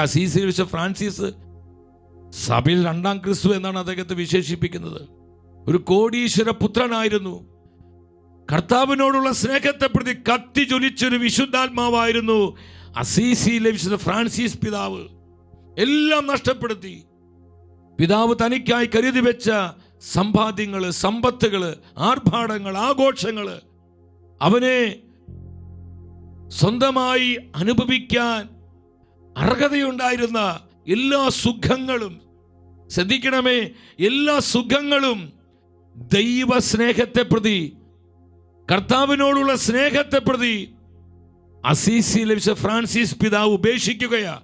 അസീസിൽ വെച്ച ഫ്രാൻസിസ് സഭയിൽ രണ്ടാം ക്രിസ്തു എന്നാണ് അദ്ദേഹത്തെ വിശേഷിപ്പിക്കുന്നത്. ഒരു കോടീശ്വര പുത്രനായിരുന്നു. കർത്താവിനോടുള്ള സ്നേഹത്തെ പ്രതി കത്തി ജ്വലിച്ചൊരു വിശുദ്ധാത്മാവായിരുന്നു അസീസിയിലെ വിശുദ്ധ ഫ്രാൻസിസ് പിതാവ്. എല്ലാം നഷ്ടപ്പെടുത്തി. പിതാവ് തനിക്കായി കരുതി വെച്ച സമ്പാദ്യങ്ങൾ സമ്പത്തുകൾ ആർഭാടങ്ങൾ ആഘോഷങ്ങൾ അവനെ സ്വന്തമായി അനുഭവിക്കാൻ അർഹതയുണ്ടായിരുന്ന എല്ലാ സുഖങ്ങളും ശ്രദ്ധിക്കണമേ എല്ലാ സുഖങ്ങളും ദൈവ സ്നേഹത്തെ പ്രതി കർത്താവിനോടുള്ള സ്നേഹത്തെ പ്രതി അസീസി ലഭിച്ച ഫ്രാൻസിസ് പിതാവ് ഉപേക്ഷിക്കുകയാ.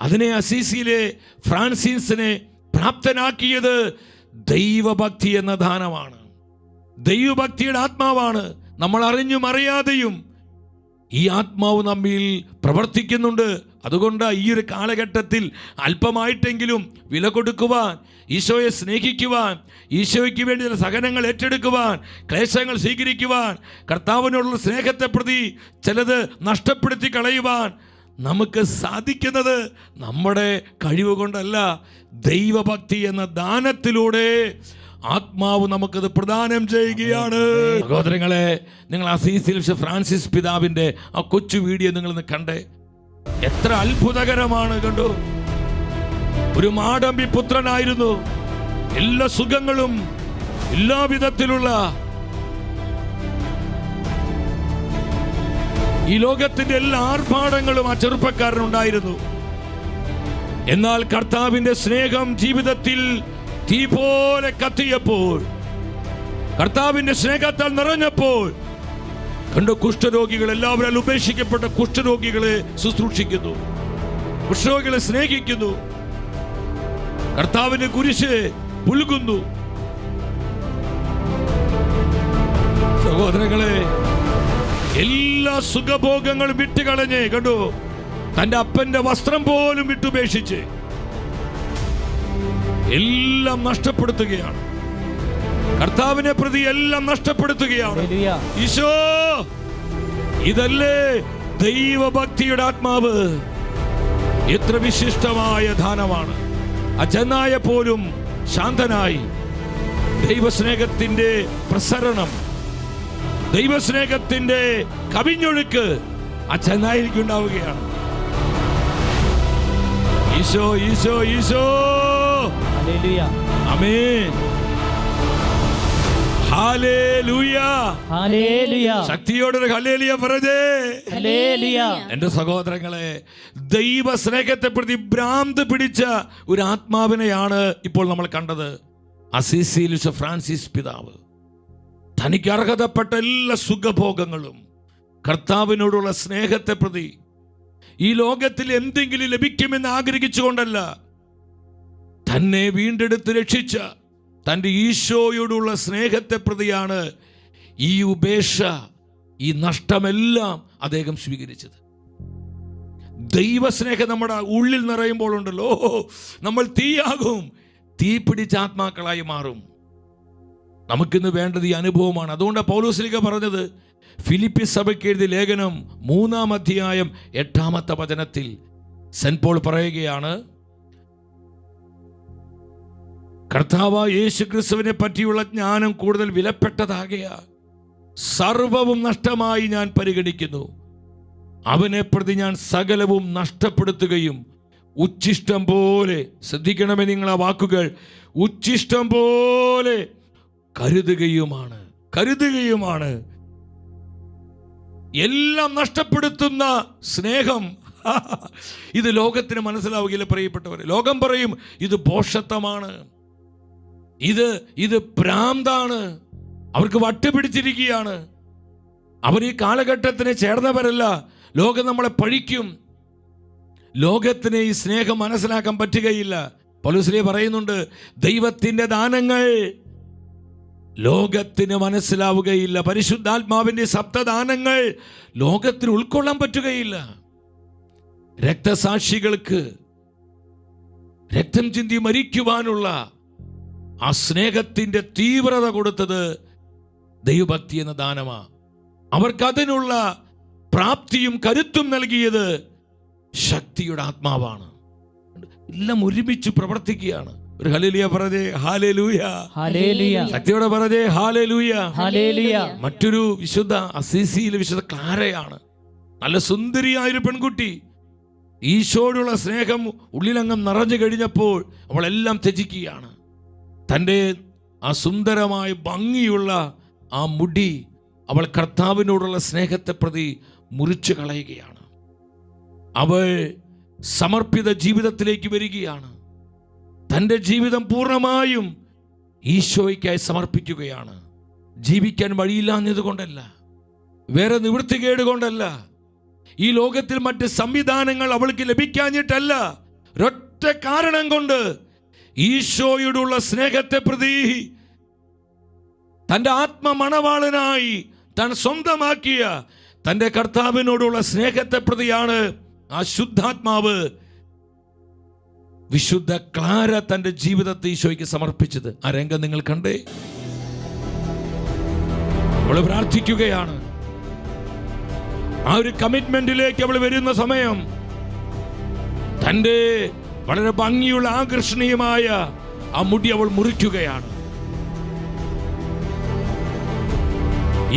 അതിനെ അസീസിയിലെ ഫ്രാൻസിസിനെ പ്രാപ്തനാക്കിയത് ദൈവഭക്തി എന്ന ദാനമാണ്. ദൈവഭക്തിയുടെ ആത്മാവാണ്. നമ്മൾ അറിഞ്ഞും അറിയാതെയും ഈ ആത്മാവ് നമ്മിൽ പ്രവർത്തിക്കുന്നുണ്ട്. അതുകൊണ്ട് ഈ ഒരു കാലഘട്ടത്തിൽ അല്പമായിട്ടെങ്കിലും വില കൊടുക്കുവാൻ ഈശോയെ സ്നേഹിക്കുവാൻ ഈശോയ്ക്ക് വേണ്ടി ചില സഹനങ്ങൾ ഏറ്റെടുക്കുവാൻ ക്ലേശങ്ങൾ സ്വീകരിക്കുവാൻ കർത്താവിനോടുള്ള സ്നേഹത്തെ പ്രതി ചിലത് നഷ്ടപ്പെടുത്തി കളയുവാൻ നമുക്ക് സാധിക്കുന്നത് നമ്മുടെ കഴിവ് കൊണ്ടല്ല ദൈവഭക്തി എന്ന ദാനത്തിലൂടെ ആത്മാവ് നമുക്കത് പ്രദാനം ചെയ്യുകയാണ്. സഹോദരങ്ങളെ നിങ്ങൾ ആ അസീസിൽ ഫ്രാൻസിസ് പിതാവിന്റെ ആ കൊച്ചു വീഡിയോ നിങ്ങളിന്ന് കണ്ടേ. എത്ര അത്ഭുതകരമാണ് കണ്ടു. ഒരു മാടമ്പി പുത്രനായിരുന്നു എല്ലാ സുഖങ്ങളും എല്ലാ വിധത്തിലുള്ള ഈ ലോകത്തിന്റെ എല്ലാ ആർഭാടങ്ങളും ആ ചെറുപ്പക്കാരനുണ്ടായിരുന്നു എന്നാൽ കർത്താവിന്റെ സ്നേഹം ജീവിതത്തിൽ തീ പോലെ കത്തിയപ്പോൾ കർത്താവിന്റെ സ്നേഹത്താൽ നിറഞ്ഞപ്പോൾ കണ്ടു കുഷ്ഠരോഗികൾ എല്ലാവരും ഉപേക്ഷിക്കപ്പെട്ട കുഷ്ഠരോഗികളെ ശുശ്രൂഷിക്കുന്നു കുഷ്ഠരോഗികളെ സ്നേഹിക്കുന്നു. കർത്താവിന്റെ കുരിശ് പുൽകുന്നു. സഹോദരങ്ങളെ എല്ലാ സുഖഭോഗങ്ങളും വിട്ടുകളഞ്ഞ് കണ്ടു തന്റെ അപ്പന്റെ വസ്ത്രം പോലും വിട്ടുപേക്ഷിച്ച് എല്ലാം നഷ്ടപ്പെടുത്തുകയാണ്. കർത്താവിനെ പ്രതി എല്ലാം നഷ്ടപ്പെടുത്തുകയാണ്. ഈശോ ഇതല്ലേ ദൈവഭക്തിയുടെ ആത്മാവ്? എത്ര വിശിഷ്ടമായ ദാനമാണ്. അജനായ പോലും ശാന്തനായി. ദൈവസ്നേഹത്തിന്റെ പ്രസരണം ദൈവസ്നേഹത്തിന്റെ കവിഞ്ഞൊഴുക്ക് അച്ഛനായിരിക്കും ഉണ്ടാവുകയാണ് ഈശോ ഈശോ ഈശോ. ഹല്ലേലൂയ. ശക്തിയോടൊരു ഹലേലിയ പറഞ്ഞേ. എന്റെ സഹോദരങ്ങളെ ദൈവ സ്നേഹത്തെ പ്രതി ഭ്രാന്ത് പിടിച്ച ഒരു ആത്മാവിനെയാണ് ഇപ്പോൾ നമ്മൾ കണ്ടത്. അസീസിലിച്ച ഫ്രാൻസിസ് പിതാവ്. തനിക്ക് അർഹതപ്പെട്ട എല്ലാ സുഖഭോഗങ്ങളും കർത്താവിനോടുള്ള സ്നേഹത്തെ പ്രതി ഈ ലോകത്തിൽ എന്തെങ്കിലും ലഭിക്കുമെന്ന് ആഗ്രഹിച്ചുകൊണ്ടല്ല തന്നെ വീണ്ടെടുത്ത് രക്ഷിച്ച തന്റെ ഈശോയോടുള്ള സ്നേഹത്തെ പ്രതിയാണ് ഈ ഉപേക്ഷ ഈ നഷ്ടമെല്ലാം അദ്ദേഹം സ്വീകരിച്ചത്. ദൈവസ്നേഹം നമ്മുടെ ഉള്ളിൽ നിറയുമ്പോൾ ഉണ്ടല്ലോ. നമ്മൾ തീയാകും. തീ പിടിച്ച ആത്മാക്കളായി മാറും. നമുക്കിന്ന് വേണ്ടത് ഈ അനുഭവമാണ്. അതുകൊണ്ട് പൗലോസ്ലിക പറഞ്ഞത് ഫിലിപ്പി സഭയ്ക്ക് എഴുതിയ ലേഖനം മൂന്നാം അധ്യായം എട്ടാമത്തെ വചനത്തിൽ സെൻ പോൾ പറയുകയാണ് കർത്താവ് യേശു ക്രിസ്തുവിനെ പറ്റിയുള്ള ജ്ഞാനം കൂടുതൽ വിലപ്പെട്ടതാകയാൽ സർവവും നഷ്ടമായി ഞാൻ പരിഗണിക്കുന്നു. അവനെ പ്രതി ഞാൻ സകലവും നഷ്ടപ്പെടുത്തുകയും ഉച്ഛിഷ്ടം പോലെ ശ്രദ്ധിക്കണമേ നിങ്ങൾ ആ വാക്കുകൾ ഉച്ഛിഷ്ടം പോലെ കരുതുകയുമാണ് കരുതുകയുമാണ്. എല്ലാം നഷ്ടപ്പെടുത്തുന്ന സ്നേഹം. ഇത് ലോകത്തിന് മനസ്സിലാവുകയില്ല പ്രിയപ്പെട്ടവർ ലോകം പറയും ഇത് പോഷത്വമാണ് ഇത് ഇത് ഭ്രാന്താണ്. അവർക്ക് വട്ടുപിടിച്ചിരിക്കുകയാണ് അവർ ഈ കാലഘട്ടത്തിന് ചേർന്നവരല്ല. ലോകം നമ്മളെ പഴിക്കും. ലോകത്തിന് ഈ സ്നേഹം മനസ്സിലാക്കാൻ പറ്റുകയില്ല. പൗലോസ്ലീഹ പറയുന്നുണ്ട് ദൈവത്തിന്റെ ദാനങ്ങൾ ലോകത്തിന് മനസ്സിലാവുകയില്ല. പരിശുദ്ധാത്മാവിന്റെ സപ്തദാനങ്ങൾ ലോകത്തിന് ഉൾക്കൊള്ളാൻ പറ്റുകയില്ല. രക്തസാക്ഷികൾക്ക് രക്തം ചിന്തി മരിക്കുവാനുള്ള ആ സ്നേഹത്തിന്റെ തീവ്രത കൊടുത്തത് ദൈവഭക്തി എന്ന ദാനമാ. അവർക്ക് അതിനുള്ള പ്രാപ്തിയും കരുത്തും നൽകിയത് ശക്തിയുടെ ആത്മാവാണ്. എല്ലാം ഒരുമിച്ച് പ്രവർത്തിക്കുകയാണ്. ഒരു ഹലേലിയ പറഞ്ഞേ ഹാലേലൂയ ഹാലേലൂയ ശക്തിയോടെ പറഞ്ഞേ ഹാലേലൂയ ഹാലേലൂയ മറ്റൊരു വിശുദ്ധ അസീസിയിലെ വിശുദ്ധ ക്ലാരയാണ്. നല്ല സുന്ദരിയായൊരു പെൺകുട്ടി. ഈശോടുള്ള സ്നേഹം ഉള്ളിലങ്ങം നിറഞ്ഞു കഴിഞ്ഞപ്പോൾ അവളെല്ലാം ത്യജിക്കുകയാണ്. തന്റെ ആ സുന്ദരമായ ഭംഗിയുള്ള ആ മുടി അവൾ കർത്താവിനോടുള്ള സ്നേഹത്തെ പ്രതി മുറിച്ചു കളയുകയാണ്. അവൾ സമർപ്പിത ജീവിതത്തിലേക്ക് വരികയാണ്. തന്റെ ജീവിതം പൂർണമായും ഈശോയ്ക്കായി സമർപ്പിക്കുകയാണ്. ജീവിക്കാൻ വഴിയില്ലാഞ്ഞത് കൊണ്ടല്ല വേറെ നിവൃത്തികേട് കൊണ്ടല്ല ഈ ലോകത്തിൽ മറ്റ് സംവിധാനങ്ങൾ അവൾക്ക് ലഭിക്കാഞ്ഞിട്ടല്ല ഒരൊറ്റ കാരണം കൊണ്ട് ഈശോയോടുള്ള സ്നേഹത്തെ പ്രതി തന്റെ ആത്മമണവാളനായി താൻ സ്വന്തമാക്കിയ തന്റെ കർത്താവിനോടുള്ള സ്നേഹത്തെ പ്രതിയാണ് ആ ശുദ്ധാത്മാവ്. വിശുദ്ധ ക്ലാര തന്റെ ജീവിതത്തെ ഈശോയ്ക്ക് സമർപ്പിച്ചത്. ആ രംഗം നിങ്ങൾ കണ്ടേ. അവൾ പ്രാർത്ഥിക്കുകയാണ്. ആ ഒരു കമ്മിറ്റ്മെന്റിലേക്ക് അവൾ വരുന്ന സമയം തന്റെ വളരെ ഭംഗിയുള്ള ആകർഷണീയമായ ആ മുടി അവൾ മുറിക്കുകയാണ്.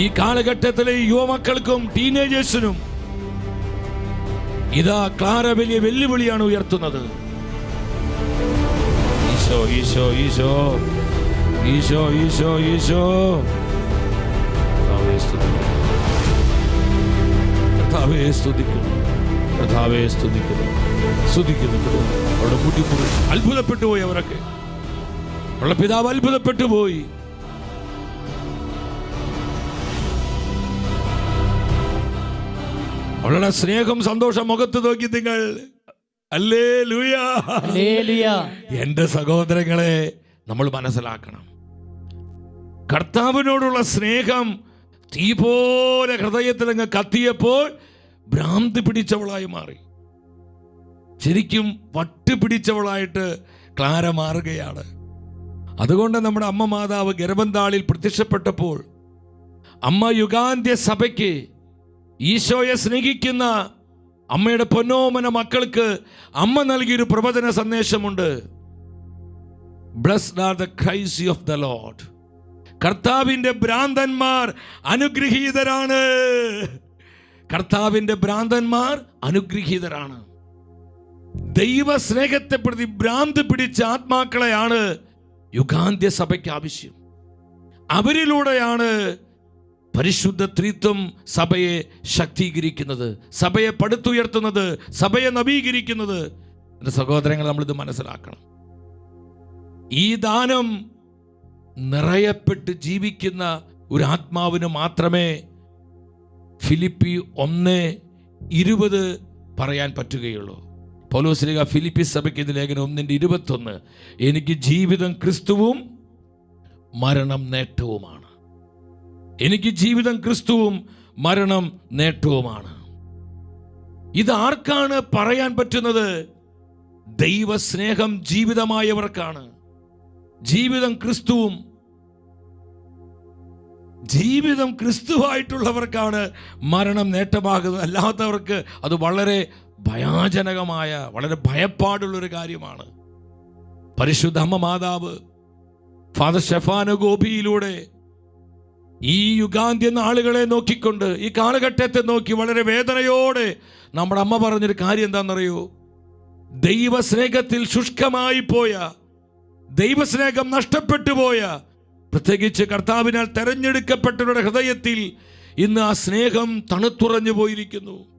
ഈ കാലഘട്ടത്തിലെ യുവമക്കൾക്കും ടീനേജേഴ്സിനും ഇതാ ക്ലാര വലിയ വെല്ലുവിളിയാണ് ഉയർത്തുന്നത്. ഈശോ ഈശോ ഈശോ ഈശോ ഈശോ ഈശോ. സ്തുതിക്കുന്നു. കർത്താവേ സ്തുതിക്കുന്നു. സ്തുതിക്കുന്നു. അവരുടെ മുടി മുറി അത്ഭുതപ്പെട്ടു പോയി അവരൊക്കെ. അവളുടെ പിതാവ് അത്ഭുതപ്പെട്ടു പോയി. അവളുടെ സ്നേഹം സന്തോഷം മുഖത്ത് നോക്കി നിങ്ങൾ. അല്ലേ ലൂയാ എന്റെ സഹോദരങ്ങളെ നമ്മൾ മനസ്സിലാക്കണം. കർത്താവിനോടുള്ള സ്നേഹം തീ പോലെ ഹൃദയത്തിൽ അങ്ങ് കത്തിയപ്പോൾ ഭ്രാന്തി പിടിച്ചവളായി മാറി. ശരിക്കും വട്ട് പിടിച്ചവളായിട്ട് ക്ലാര മാറുകയാണ്. അതുകൊണ്ട് നമ്മുടെ അമ്മ മാതാവ് ഗർഭന്താളിൽ പ്രത്യക്ഷപ്പെട്ടപ്പോൾ അമ്മ യുഗാന്ത്യ സഭയ്ക്ക് ഈശോയെ സ്നേഹിക്കുന്ന അമ്മയുടെ പൊന്നോമന മക്കൾക്ക് അമ്മ നൽകിയൊരു പ്രവചന സന്ദേശമുണ്ട്. Blessed are the crazy of the lord കർത്താവിന്റെ ഭ്രാന്തന്മാർ അനുഗ്രഹീതരാണ്. കർത്താവിന്റെ ഭ്രാന്തന്മാർ അനുഗ്രഹീതരാണ്. ദൈവ സ്നേഹത്തെ പ്രതി ഭ്രാന്ത് പിടിച്ച ആത്മാക്കളെയാണ് യുഗാന്ത്യ സഭയ്ക്ക് ആവശ്യം അവരിലൂടെയാണ് പരിശുദ്ധ ത്രിത്വം സഭയെ ശക്തീകരിക്കുന്നത് സഭയെ പടുത്തുയർത്തുന്നത് സഭയെ നവീകരിക്കുന്നത്. എന്റെ സഹോദരങ്ങൾ നമ്മളിത് മനസ്സിലാക്കണം. ഈ ദാനം നിറയപ്പെട്ട് ജീവിക്കുന്ന ഒരു ആത്മാവിന് മാത്രമേ ഫിലിപ്പി ഒന്ന് ഇരുപത് പറയാൻ പറ്റുകയുള്ളൂ. പൗലോസ്ലിക ഫിലിപ്പി സഭയ്ക്ക് ഇത് ലേഖനം ഒന്നിന്റെ ഇരുപത്തൊന്ന്. എനിക്ക് ജീവിതം ക്രിസ്തുവും മരണം നേട്ടവുമാണ്. എനിക്ക് ജീവിതം ക്രിസ്തുവും മരണം നേട്ടവുമാണ്. ഇത് ആർക്കാണ് പറയാൻ പറ്റുന്നത്? ദൈവസ്നേഹം ജീവിതമായവർക്കാണ്. ജീവിതം ക്രിസ്തുവും ജീവിതം ക്രിസ്തുവായിട്ടുള്ളവർക്കാണ് മരണം നേട്ടമാകുന്നത്. അല്ലാത്തവർക്ക് അത് വളരെ ഭയാജനകമായ വളരെ ഭയപ്പാടുള്ളൊരു കാര്യമാണ്. പരിശുദ്ധ അമ്മ മാതാവ് ഫാദർ ഷെഫാന ഗോപിയിലൂടെ ഈ യുഗാന്ത്യ നാളുകളെ നോക്കിക്കൊണ്ട് ഈ കാലഘട്ടത്തെ നോക്കി വളരെ വേദനയോടെ നമ്മുടെ അമ്മ പറഞ്ഞൊരു കാര്യം എന്താണെന്നറിയോ? ദൈവസ്നേഹത്തിൽ ശുഷ്കമായി പോയ ദൈവസ്നേഹം നഷ്ടപ്പെട്ടു പോയ പ്രത്യേകിച്ച് കർത്താവിനാൽ തെരഞ്ഞെടുക്കപ്പെട്ടവരുടെ ഹൃദയത്തിൽ ഇന്ന് ആ സ്നേഹം തണുത്തുറഞ്ഞു പോയിരിക്കുന്നു.